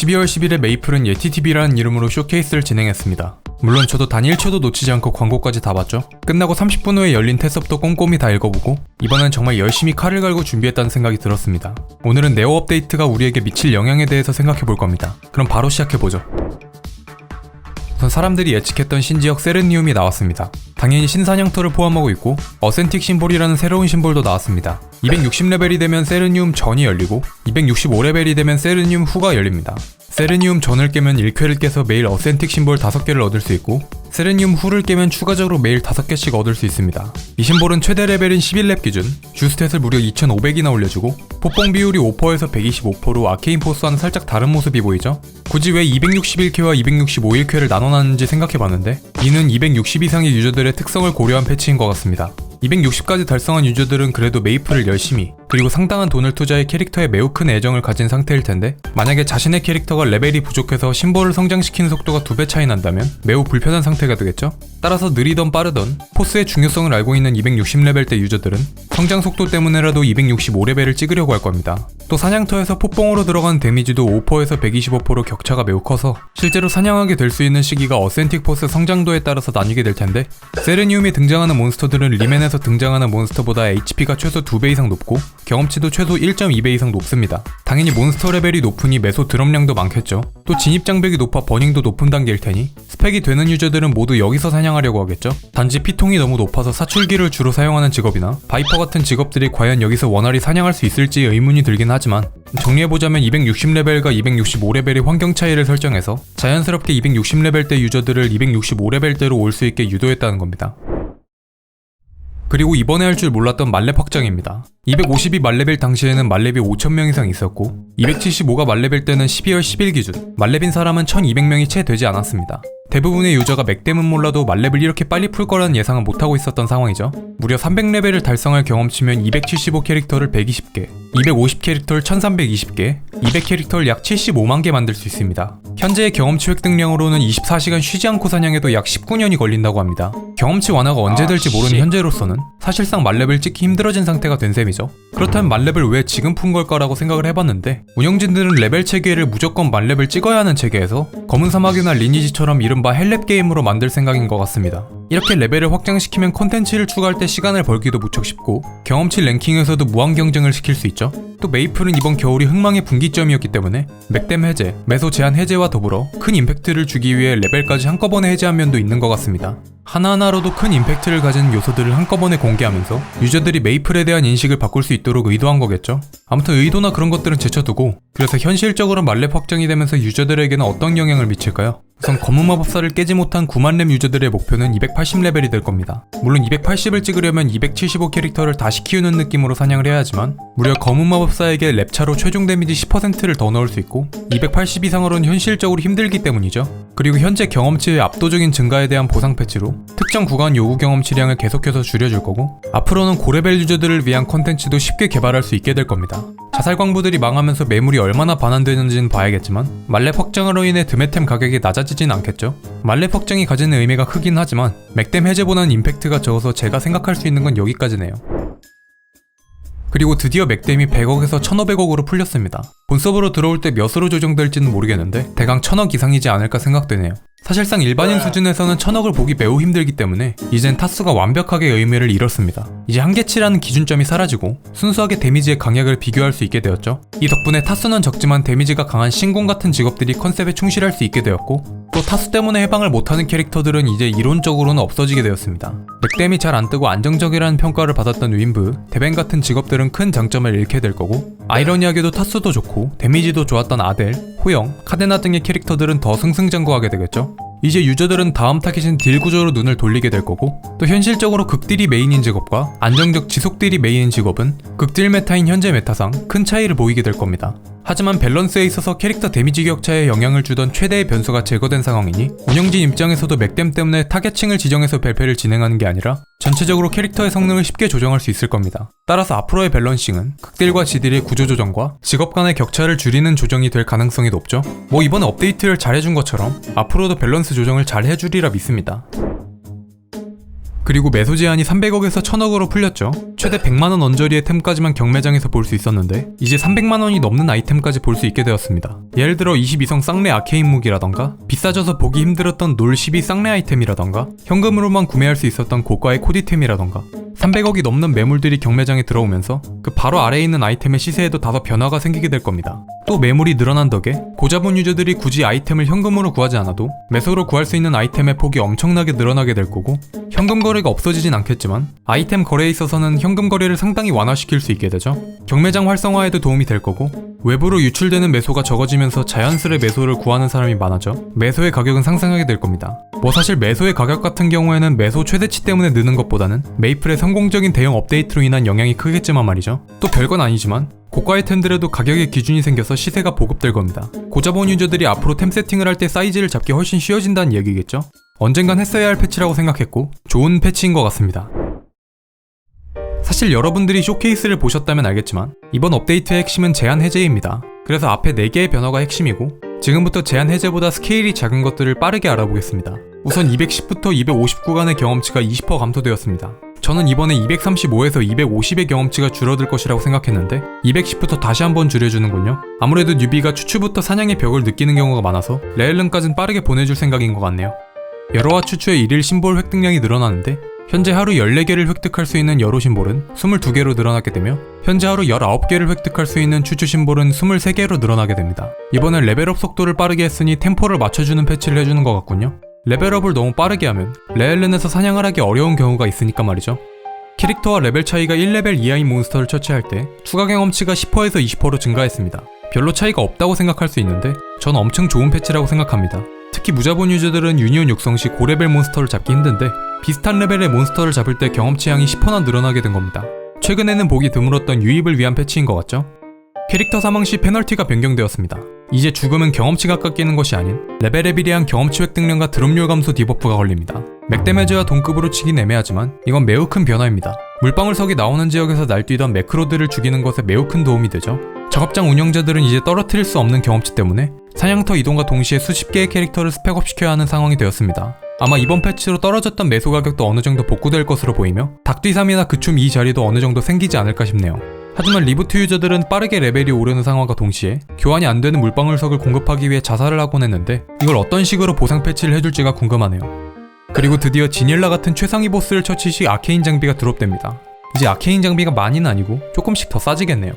12월 10일에 메이플은 예티TV라는 이름으로 쇼케이스를 진행했습니다. 물론 저도 단 1초도 놓치지 않고 광고까지 다 봤죠. 끝나고 30분 후에 열린 테스업도 꼼꼼히 다 읽어보고 이번엔 정말 열심히 칼을 갈고 준비했다는 생각이 들었습니다. 오늘은 네오 업데이트가 우리에게 미칠 영향에 대해서 생각해 볼 겁니다. 그럼 바로 시작해 보죠. 우선 사람들이 예측했던 신지역 세르니움이 나왔습니다. 당연히 신사냥터를 포함하고 있고 어센틱 심볼이라는 새로운 심볼도 나왔습니다. 260레벨이 되면 세르니움 전이 열리고 265레벨이 되면 세르니움 후가 열립니다. 세르니움 전을 깨면 1쾌를 깨서 매일 어센틱 심볼 5개를 얻을 수 있고 세르니움 후를 깨면 추가적으로 매일 5개씩 얻을 수 있습니다. 이 심볼은 최대 레벨인 11렙 기준 주스탯을 무려 2500이나 올려주고 폭봉 비율이 5%에서 125%로 아케인 포스와는 살짝 다른 모습이 보이죠? 굳이 왜 261쾌와 265일쾌를 나눠놨는지 생각해봤는데 이는 260 이상의 유저들의 특성을 고려한 패치인 것 같습니다. 260까지 달성한 유저들은 그래도 메이플을 열심히 그리고 상당한 돈을 투자해 캐릭터에 매우 큰 애정을 가진 상태일 텐데 만약에 자신의 캐릭터가 레벨이 부족해서 심볼을 성장시키는 속도가 두 배 차이 난다면 매우 불편한 상태가 되겠죠? 따라서 느리던 빠르던 포스의 중요성을 알고 있는 260레벨 대 유저들은 성장 속도 때문에라도 265레벨을 찍으려고 할 겁니다. 또 사냥터에서 폭봉으로 들어간 데미지도 5%에서 125% 격차가 매우 커서 실제로 사냥하게 될 수 있는 시기가 어센틱 포스 성장도에 따라서 나뉘게 될 텐데 세르니움이 등장하는 몬스터들은 리멘에서 등장하는 몬스터보다 HP가 최소 2배 이상 높고 경험치도 최소 1.2배 이상 높습니다. 당연히 몬스터 레벨이 높으니 매소 드럼량도 많겠죠. 또 진입 장벽이 높아 버닝도 높은 단계일 테니 스펙이 되는 유저들은 모두 여기서 사냥하려고 하겠죠. 단지 피통이 너무 높아서 사출기를 주로 사용하는 직업이나 바이퍼 같은 직업들이 과연 여기서 원활히 사냥할 수 있을지 의문이 들긴 하지만 정리해보자면 260레벨과 265레벨의 환경 차이를 설정해서 자연스럽게 260레벨 대 유저들을 265레벨대로 올 수 있게 유도했다는 겁니다. 그리고 이번에 할 줄 몰랐던 말렙 확장입니다. 252 말레벨 당시에는 말렙이 5,000명 이상 있었고 275가 말레벨 때는 12월 10일 기준 말렙인 사람은 1,200명이 채 되지 않았습니다. 대부분의 유저가 맥댐은 몰라도 말렙을 이렇게 빨리 풀 거라는 예상은 못하고 있었던 상황이죠. 무려 300레벨을 달성할 경험치면 275 캐릭터를 120개, 250 캐릭터를 1320개, 200 캐릭터를 약 75만 개 만들 수 있습니다. 현재의 경험치 획득량으로는 24시간 쉬지 않고 사냥해도 약 19년이 걸린다고 합니다. 경험치 완화가 언제 될지 모르는 현재로서는 사실상 말렙을 찍기 힘들어진 상태가 된 셈이죠. 그렇다면 말렙을 왜 지금 푼 걸까라고 생각을 해봤는데 운영진들은 레벨 체계를 무조건 말렙을 찍어야 하는 체계에서 검은 사막이나 리니지처럼 이른바 헬렙 게임으로 만들 생각인 것 같습니다. 이렇게 레벨을 확장시키면 콘텐츠를 추가할 때 시간을 벌기도 무척 쉽고 경험치 랭킹에서도 무한 경쟁을 시킬 수 있죠. 또 메이플은 이번 겨울이 흥망의 분기점이었기 때문에 맥댐 해제, 매소 제한 해제와 더불어 큰 임팩트를 주기 위해 레벨까지 한꺼번에 해제한 면도 있는 것 같습니다. 하나하나로도 큰 임팩트를 가진 요소들을 한꺼번에 공개하면서 유저들이 메이플에 대한 인식을 바꿀 수 있도록 의도한 거겠죠? 아무튼 의도나 그런 것들은 제쳐두고 그래서 현실적으로 말렙 확정이 되면서 유저들에게는 어떤 영향을 미칠까요? 우선 검은 마법사를 깨지 못한 9만 렙 유저들의 목표는 280레벨이 될 겁니다. 물론 280을 찍으려면 275 캐릭터를 다시 키우는 느낌으로 사냥을 해야 하지만 무려 검은 마법사에게 랩차로 최종 데미지 10%를 더 넣을 수 있고 280 이상으로는 현실적으로 힘들기 때문이죠. 그리고 현재 경험치의 압도적인 증가에 대한 보상 패치로 특정 구간 요구 경험치량을 계속해서 줄여줄 거고 앞으로는 고레벨 유저들을 위한 컨텐츠도 쉽게 개발할 수 있게 될 겁니다. 자살 광부들이 망하면서 매물이 얼마나 반환되는지는 봐야겠지만 말렙 확장으로 인해 드메템 가격이 낮아지진 않겠죠. 말렙 확장이 가지는 의미가 크긴 하지만 맥댐 해제보다는 임팩트가 적어서 제가 생각할 수 있는 건 여기까지네요. 그리고 드디어 맥댐이 100억에서 1500억으로 풀렸습니다. 본서버로 들어올 때 몇으로 조정될지는 모르겠는데 대강 1000억 이상이지 않을까 생각되네요. 사실상 일반인 수준에서는 천억을 보기 매우 힘들기 때문에 이젠 타수가 완벽하게 의미를 잃었습니다. 이제 한계치라는 기준점이 사라지고 순수하게 데미지의 강약을 비교할 수 있게 되었죠. 이 덕분에 타수는 적지만 데미지가 강한 신공 같은 직업들이 컨셉에 충실할 수 있게 되었고 또 타수 때문에 해방을 못하는 캐릭터들은 이제 이론적으로는 없어지게 되었습니다. 렉댐이 잘 안 뜨고 안정적이라는 평가를 받았던 윈브, 데벤 같은 직업들은 큰 장점을 잃게 될 거고 아이러니하게도 타수도 좋고 데미지도 좋았던 아델, 호영, 카데나 등의 캐릭터들은 더 승승장구하게 되겠죠. 이제 유저들은 다음 타겟인 딜 구조로 눈을 돌리게 될 거고 또 현실적으로 극딜이 메인인 직업과 안정적 지속딜이 메인인 직업은 극딜 메타인 현재 메타상 큰 차이를 보이게 될 겁니다. 하지만 밸런스에 있어서 캐릭터 데미지 격차에 영향을 주던 최대의 변수가 제거된 상황이니 운영진 입장에서도 맥댐 때문에 타겟층을 지정해서 발표를 진행하는 게 아니라 전체적으로 캐릭터의 성능을 쉽게 조정할 수 있을 겁니다. 따라서 앞으로의 밸런싱은 극딜과 지딜의 구조 조정과 직업 간의 격차를 줄이는 조정이 될 가능성이 높죠. 뭐 이번 업데이트를 잘 해준 것처럼 앞으로도 밸런스 조정을 잘 해주리라 믿습니다. 그리고 매수 제한이 300억에서 1000억으로 풀렸죠. 최대 100만원 언저리의 템까지만 경매장에서 볼 수 있었는데 이제 300만원이 넘는 아이템까지 볼 수 있게 되었습니다. 예를 들어 22성 쌍내 아케인 무기라던가 비싸져서 보기 힘들었던 놀12 쌍내 아이템이라던가 현금으로만 구매할 수 있었던 고가의 코디템이라던가 300억이 넘는 매물들이 경매장에 들어오면서 그 바로 아래에 있는 아이템의 시세에도 다소 변화가 생기게 될 겁니다. 또 매물이 늘어난 덕에 고자본 유저들이 굳이 아이템을 현금으로 구하지 않아도 매수로 구할 수 있는 아이템의 폭이 엄청나게 늘어나게 될 거고 현금 거래 가 없어지진 않겠지만 아이템 거래에 있어서는 현금 거래를 상당히 완화시킬 수 있게 되죠. 경매장 활성화에도 도움이 될 거고 외부로 유출되는 매수가 적어지면서 자연스레 매수를 구하는 사람이 많아져 매수의 가격은 상승하게 될 겁니다. 뭐 사실 매수의 가격 같은 경우에는 매수 최대치 때문에 느는 것보다는 메이플의 성공적인 대형 업데이트로 인한 영향이 크겠지만 말이죠. 또 별건 아니지만 고가 아이템들에도 가격의 기준이 생겨서 시세가 보급될 겁니다. 고자본 유저들이 앞으로 템 세팅을 할 때 사이즈를 잡기 훨씬 쉬워진다는 얘기겠죠? 언젠간 했어야 할 패치라고 생각했고 좋은 패치인 것 같습니다. 사실 여러분들이 쇼케이스를 보셨다면 알겠지만 이번 업데이트의 핵심은 제한 해제입니다. 그래서 앞에 4개의 변화가 핵심이고 지금부터 제한 해제보다 스케일이 작은 것들을 빠르게 알아보겠습니다. 우선 210부터 250 구간의 경험치가 20% 감소되었습니다. 저는 이번에 235에서 250의 경험치가 줄어들 것이라고 생각했는데 210부터 다시 한번 줄여주는군요. 아무래도 뉴비가 추추부터 사냥의 벽을 느끼는 경우가 많아서 레일름까진 빠르게 보내줄 생각인 것 같네요. 여러와 추추의 일일 심볼 획득량이 늘어나는데 현재 하루 14개를 획득할 수 있는 여로 심볼은 22개로 늘어나게 되며 현재 하루 19개를 획득할 수 있는 추추 심볼은 23개로 늘어나게 됩니다. 이번엔 레벨업 속도를 빠르게 했으니 템포를 맞춰주는 패치를 해주는 것 같군요. 레벨업을 너무 빠르게 하면 레일렌에서 사냥을 하기 어려운 경우가 있으니까 말이죠. 캐릭터와 레벨 차이가 1레벨 이하인 몬스터를 처치할 때 추가 경험치가 10%에서 20%로 증가했습니다. 별로 차이가 없다고 생각할 수 있는데 전 엄청 좋은 패치라고 생각합니다. 특히 무자본 유저들은 유니온 육성 시 고레벨 몬스터를 잡기 힘든데 비슷한 레벨의 몬스터를 잡을 때 경험치 양이 10%나 늘어나게 된 겁니다. 최근에는 보기 드물었던 유입을 위한 패치인 것 같죠? 캐릭터 사망 시 페널티가 변경되었습니다. 이제 죽음은 경험치가 깎이는 것이 아닌 레벨에 비례한 경험치 획득량과 드롭률 감소 디버프가 걸립니다. 맥데메지와 동급으로 치긴 애매하지만 이건 매우 큰 변화입니다. 물방울석이 나오는 지역에서 날뛰던 매크로드를 죽이는 것에 매우 큰 도움이 되죠. 작업장 운영자들은 이제 떨어뜨릴 수 없는 경험치 때문에 사냥터 이동과 동시에 수십 개의 캐릭터를 스펙업 시켜야 하는 상황이 되었습니다. 아마 이번 패치로 떨어졌던 매수 가격도 어느 정도 복구될 것으로 보이며 닭뒤삼이나 그춤 이 자리도 어느 정도 생기지 않을까 싶네요. 하지만 리부트 유저들은 빠르게 레벨이 오르는 상황과 동시에 교환이 안 되는 물방울석을 공급하기 위해 자살을 하곤 했는데 이걸 어떤 식으로 보상 패치를 해줄지가 궁금하네요. 그리고 드디어 지닐라 같은 최상위 보스를 처치 시 아케인 장비가 드롭됩니다. 이제 아케인 장비가 많이는 아니고 조금씩 더 싸지겠네요.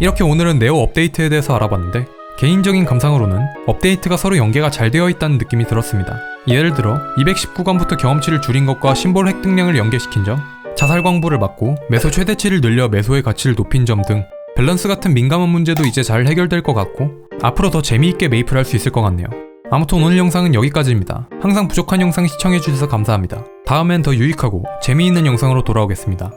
이렇게 오늘은 네오 업데이트에 대해서 알아봤는데 개인적인 감상으로는 업데이트가 서로 연계가 잘 되어 있다는 느낌이 들었습니다. 예를 들어 219관부터 경험치를 줄인 것과 심볼 획득량을 연계시킨 점, 자살 광부를 막고 매소 최대치를 늘려 매소의 가치를 높인 점 등 밸런스 같은 민감한 문제도 이제 잘 해결될 것 같고 앞으로 더 재미있게 메이플 할 수 있을 것 같네요. 아무튼 오늘 영상은 여기까지입니다. 항상 부족한 영상 시청해주셔서 감사합니다. 다음엔 더 유익하고 재미있는 영상으로 돌아오겠습니다.